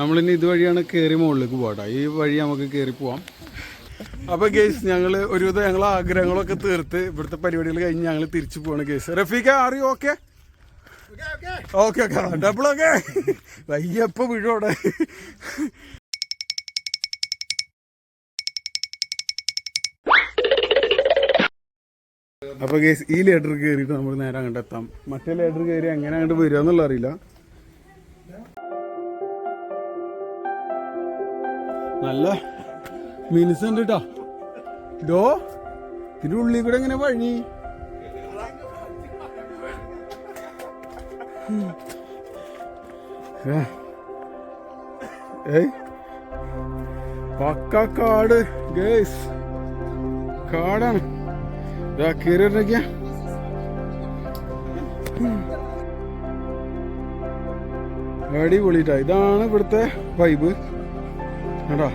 നമ്മളിനി ഇതുവഴിയാണ് കയറി മുകളിലേക്ക് പോകട്ടെ ഈ വഴി നമുക്ക് കയറി പോവാം. അപ്പൊ ഗേസ് ഞങ്ങൾ ഒരുവിധം ഞങ്ങളെ ആഗ്രഹങ്ങളൊക്കെ തീർത്ത് ഇവിടുത്തെ പരിപാടികൾ കഴിഞ്ഞ് ഞങ്ങൾ തിരിച്ചു പോവാണ് ഗേസ് റഫീഖ അറിയോ okay okay okay double okay വയ്യപ്പ വീഴോടെ അപ്പൊ ഗേസ് ഈ ലേഡർ കയറിയിട്ട് നമ്മൾ നേരെ അങ്ങോട്ട് എത്താം. മറ്റേ ലേഡർ കയറി എങ്ങനെ അങ്ങോട്ട് വരിക എന്നുള്ള അറിയില്ല. നല്ല മിനുസുണ്ട് കേട്ടോ ഡോ ഇതിന്റെ ഉള്ളിൽ കൂടെ എങ്ങനെ വഴി. ഏയ് പക്ക കാട് ഗേസ് കാടാണ്. കയറിയിട്ടൊക്കെയാ അടിപൊളിട്ടാ. ഇതാണ് ഇവിടുത്തെ വൈബ് കേട്ടോ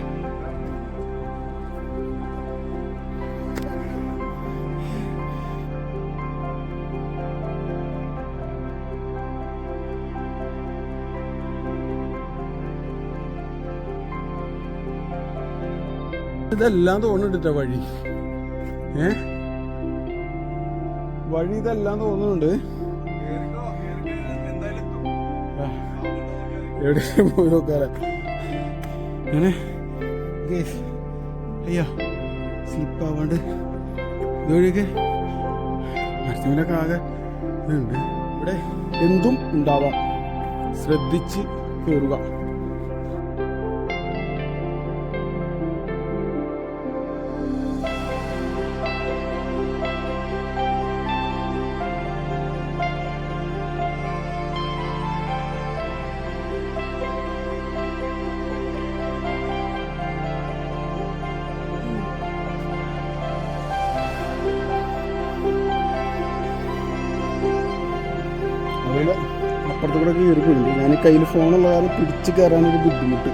ഇതെല്ലാം തോന്നുന്നുണ്ട് വഴി. ഏ? വഴി ഇതെല്ലാം തോന്നുന്നുണ്ട്. എവിടെ എവിടെയും പോയി നോക്കാലെ ഗേസ് അയ്യോ സ്ലിപ്പാവാണ്ട്. ഇതുവഴിയൊക്കെ മരത്തിനൊക്കെ ആകെ ഇതുണ്ട്. ഇവിടെ എന്തും ഉണ്ടാവാം. ശ്രദ്ധിച്ച് കയറുക അതിൽ അപ്പുറത്ത് കൂടെ കയറിപ്പോയിട്ടുണ്ട് ഞാൻ കയ്യിൽ ഫോണുള്ള കാരണം പിടിച്ച് കയറാനൊരു ബുദ്ധിമുട്ട്.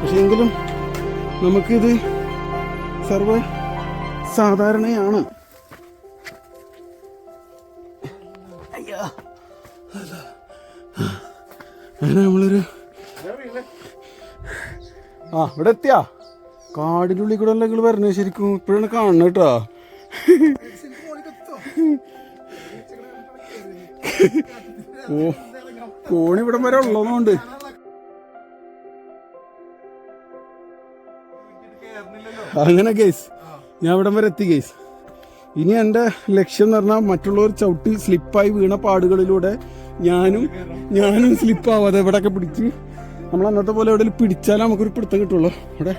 പക്ഷേ എങ്കിലും നമുക്കിത് സർവ സാധാരണയാണ്. നമ്മളൊരു ആ ഇവിടെ എത്തിയാ? കാടിന്റെ ഉള്ളിൽ കൂടെ നിങ്ങൾ വരണേ ശരിക്കും? ഇപ്പോഴാണ് ഓ കോണി ഇവിടം വരെ ഉള്ളതുകൊണ്ട്. അങ്ങനെ കേസ് ഞാൻ ഇവിടം വരെ എത്തി കേസ് ഇനി എന്റെ ലക്ഷ്യം എന്ന് പറഞ്ഞാൽ മറ്റുള്ളവർ ചവിട്ടി സ്ലിപ്പായി വീണ പാടുകളിലൂടെ ഞാനും ഞാനും സ്ലിപ്പാവാതെ ഇവിടെയൊക്കെ പിടിച്ച് നമ്മൾ അന്നത്തെ പോലെ എവിടെ പിടിച്ചാലേ നമുക്കൊരു പിടുത്തം കിട്ടുള്ളൂ. ഇവിടെ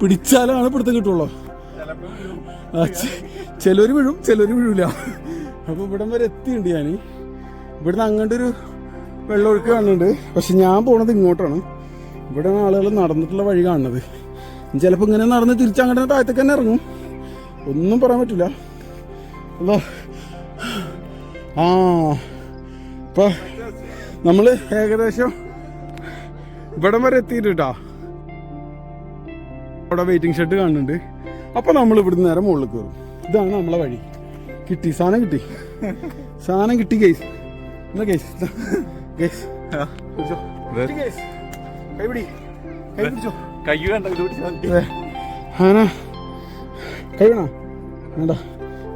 പിടിച്ചാലാണ് പിടുത്തം കിട്ടുള്ളൂ. ചിലർ വീഴും ചിലർ വീഴൂല. അപ്പൊ ഇവിടം വരെ എത്തിയിട്ടുണ്ട് ഞാൻ ഇവിടുന്ന് അങ്ങോട്ട് ഒരു വെള്ളമൊഴുക്ക് കാണുന്നുണ്ട്. പക്ഷെ ഞാൻ പോണത് ഇങ്ങോട്ടാണ്. ഇവിടെ ആളുകൾ നടന്നിട്ടുള്ള വഴി കാണുന്നത്. ചിലപ്പോൾ ഇങ്ങനെ നടന്ന് തിരിച്ചങ്ങോട്ട് താഴത്തേക്ക് തന്നെ ഇറങ്ങും. ഒന്നും പറയാൻ പറ്റില്ല. അല്ലോ ആ. ഇപ്പൊ നമ്മൾ ഏകദേശം ഇവിടം വരെ എത്തിയിട്ടാ അവിടെ വെയിറ്റിംഗ് ഷെഡ് കാണുന്നുണ്ട്. അപ്പൊ നമ്മൾ ഇവിടുന്ന് നേരെ മുകളിൽ കയറും ഇതാണ് നമ്മളെ വഴി. കിട്ടി സാധനം കിട്ടി. സാധനം കിട്ടി ഗൈസ് എന്നാ ഗൈസ് ഗൈസ് കൈ പിടി. കൈ പിടിച്ചോ? കൈ വേണ്ട. അങ്ങനെ കൈ വേണോ? വേണ്ട.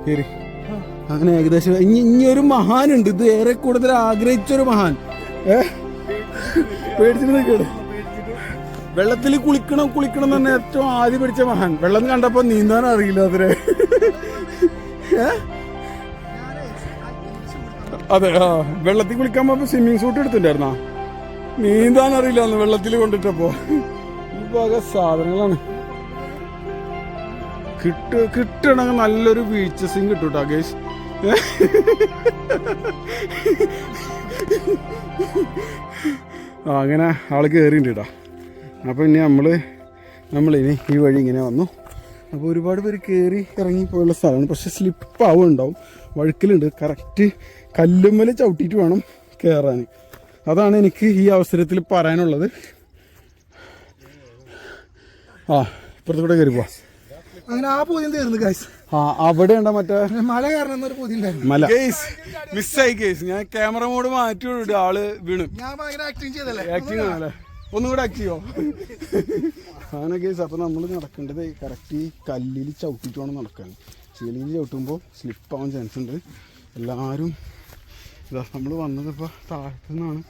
കയറി അങ്ങനെ ഏകദേശം ഇനി ഇനി ഒരു മഹാനുണ്ട്. ഇത് ഏറെ കൂടുതൽ ആഗ്രഹിച്ചൊരു മഹാൻ. ഏ? പേടിച്ചിട്ട് നിൽക്കട്ടെ വെള്ളത്തിൽ കുളിക്കണം കുളിക്കണം തന്നെ ഏറ്റവും ആദ്യം പിടിച്ച മഹാൻ. വെള്ളം കണ്ടപ്പോ നീന്താൻ അറിയില്ല അതിരെ ഏ? അതെ ആ. വെള്ളത്തിൽ കുളിക്കാൻ പോകുമ്പോ സ്വിമ്മിംഗ് സൂട്ട് എടുത്തിട്ടുണ്ടായിരുന്നാ? നീന്താൻ അറിയില്ല വെള്ളത്തിൽ കൊണ്ടിട്ടപ്പോ. സാധനങ്ങളാണ്. കിട്ട കിട്ടണമെങ്കിൽ നല്ലൊരു ബീച്ചസും കിട്ടും കേട്ടോ ഗേഷ് അങ്ങനെ ആൾ കയറിയിട്ടുണ്ട് കേട്ടോ അപ്പോൾ ഇനി നമ്മൾ നമ്മളിനി ഈ വഴി ഇങ്ങനെ വന്നു. അപ്പോൾ ഒരുപാട് പേര് കേറി ഇറങ്ങി പോയുള്ള സ്ഥലമാണ്. പക്ഷെ സ്ലിപ്പ് ആവുന്നുണ്ടാവും വഴുക്കലുണ്ട്. കറക്റ്റ് കല്ലുമ്മൽ ചവിട്ടിയിട്ട് വേണം കയറാൻ അതാണ് എനിക്ക് ഈ അവസരത്തിൽ പറയാനുള്ളത്. ആ ഇപ്പുറത്തൂടെ കയറി പോവാ. അങ്ങനെ ആ പൂതി തീർന്നു ഗൈസ് ആ അവിടെ ഉണ്ടോ മറ്റേ മല കാരണം എന്നൊരു പൂതി മല. കേസ് മിസ്സായി കേസ് ഞാൻ ക്യാമറ മോഡ് മാറ്റി വിടും ആൾ വീണു. ഞാൻ ആക്ടിങ് ചെയ്തല്ലേ ആക്ടിങ് ആണല്ലേ? ഒന്നും കൂടെ ആക്ട് ചെയ്യോ? അങ്ങനെ കേസ് അപ്പൊ നമ്മൾ നടക്കേണ്ടത് കറക്റ്റ് ഈ കല്ലിൽ ചവിട്ടിട്ട് വേണം നടക്കാൻ. ചെളിയിൽ ചവിട്ടുമ്പോൾ സ്ലിപ്പ് ആവാൻ ചാൻസ് ഉണ്ട്. എല്ലാവരും ഇതാ നമ്മൾ വന്നതിപ്പോൾ താഴത്തു നിന്നാണ്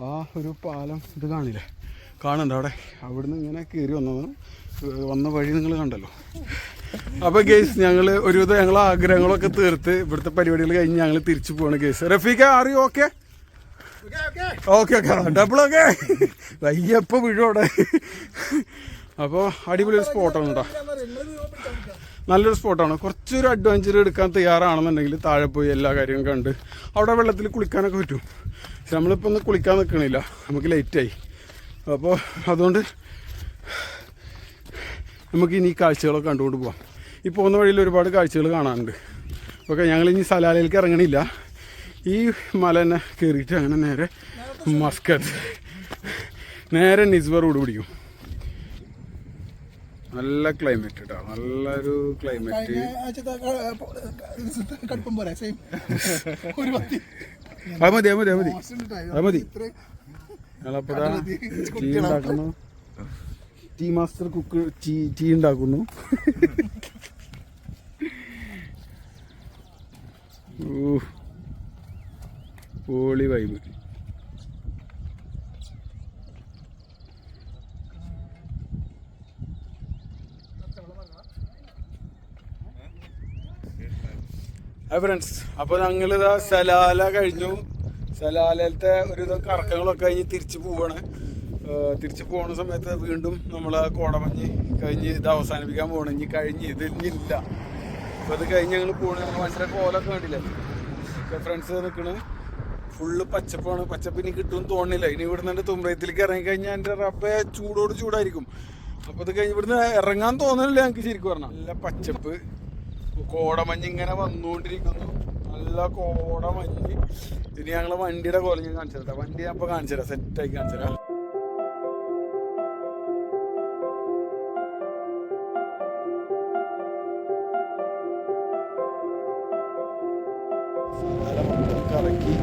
ആ ഒരു പാലം ഇത് കാണില്ലേ? കാണണ്ട അവിടെ? അവിടുന്ന് ഇങ്ങനെ കയറി വന്നതാണ് വന്ന വഴി നിങ്ങൾ കണ്ടല്ലോ. അപ്പൊ ഗേസ് ഞങ്ങൾ ഒരുവിധം ഞങ്ങളെ ആഗ്രഹങ്ങളൊക്കെ തീർത്ത് ഇവിടുത്തെ പരിപാടികൾ കഴിഞ്ഞ് ഞങ്ങൾ തിരിച്ചു പോവാണ് ഗേസ് റഫീഖ അറിയോ okay okay okay double okay Ayyappa വീഴോടെ അപ്പോൾ അടിപൊളി ഒരു സ്പോട്ടാണ് കേട്ടോ നല്ലൊരു സ്പോട്ടാണ് കുറച്ചൊരു അഡ്വഞ്ചർ എടുക്കാൻ തയ്യാറാണെന്നുണ്ടെങ്കിൽ താഴെ പോയി എല്ലാ കാര്യവും കണ്ട് അവിടെ വെള്ളത്തിൽ കുളിക്കാനൊക്കെ പറ്റും. നമ്മളിപ്പോൾ ഒന്ന് കുളിക്കാൻ നിൽക്കണില്ല നമുക്ക് ലേറ്റായി അപ്പോൾ അതുകൊണ്ട് നമുക്ക് ഇനി കാഴ്ചകളൊക്കെ കണ്ടുകൊണ്ട് പോവാം. ഈ പോകുന്ന വഴിയിൽ ഒരുപാട് കാഴ്ചകൾ കാണാനുണ്ട്. ഓക്കെ ഞങ്ങൾ ഇനി സലാലയിലേക്ക് ഇറങ്ങണില്ല. ഈ മല തന്നെ കയറിയിട്ട് അങ്ങനെ നേരെ മസ്കറ്റ്. നേരെ നിസ്ബർ ഓടുപിടിക്കും പിടിക്കും. നല്ല ക്ലൈമറ്റ് കേട്ടോ നല്ലൊരു ക്ലൈമറ്റ് അത് മതി അത് മതി അത് മതി. അത് മതി. ഇത്രയും ടീ ഉണ്ടാക്കുന്നു. Tea master cook tea tea ഉണ്ടാക്കുന്നു. ഊ, പൊളി വൈബ് ഫ്രണ്ട്സ് അപ്പോൾ ഞങ്ങളിതാ സലാല കഴിഞ്ഞു. സലാലത്തെ ഒരു കറക്കങ്ങളൊക്കെ കഴിഞ്ഞ് തിരിച്ചു പോവാണ്. തിരിച്ചു പോകുന്ന സമയത്ത് വീണ്ടും നമ്മൾ കോടമഞ്ഞ് കഴിഞ്ഞ് ഇത് അവസാനിപ്പിക്കാൻ പോകണം ഇനി കഴിഞ്ഞ് ഇത് ഇനിയില്ല അപ്പോൾ അത് കഴിഞ്ഞ് ഞങ്ങൾ പോകണ ഞങ്ങൾ മനസ്സിലാക്കി കോലൊക്കെ കണ്ടില്ലേ? ഫ്രണ്ട്സ് നിൽക്കണ് ഫുള്ള് പച്ചപ്പാണ്. പച്ചപ്പ് ഇനി കിട്ടുമെന്ന് തോന്നുന്നില്ല. ഇനി ഇവിടുന്ന് എന്റെ തുമ്പ്രയത്തിലേക്ക് ഇറങ്ങിക്കഴിഞ്ഞാൽ എന്റെ റബ്ബെ ചൂടോട് ചൂടായിരിക്കും. അപ്പോൾ ഇത് കഴിഞ്ഞ് ഇവിടുന്ന് ഇറങ്ങാൻ തോന്നുന്നില്ല ഞങ്ങൾക്ക് ശരിക്കും പറഞ്ഞാൽ നല്ല പച്ചപ്പ്. കോടമഞ്ഞ് ഇങ്ങനെ വന്നുകൊണ്ടിരിക്കുന്നു നല്ല കോടമഞ്ഞ്. ഇനി ഞങ്ങൾ വണ്ടിയുടെ കോലം ഞാൻ കാണിച്ചു തരാം. വണ്ടി ഞാൻ ഇപ്പോൾ കാണിച്ചു തരാം. സെറ്റായി കാണിച്ചു തരാം. കറക്കി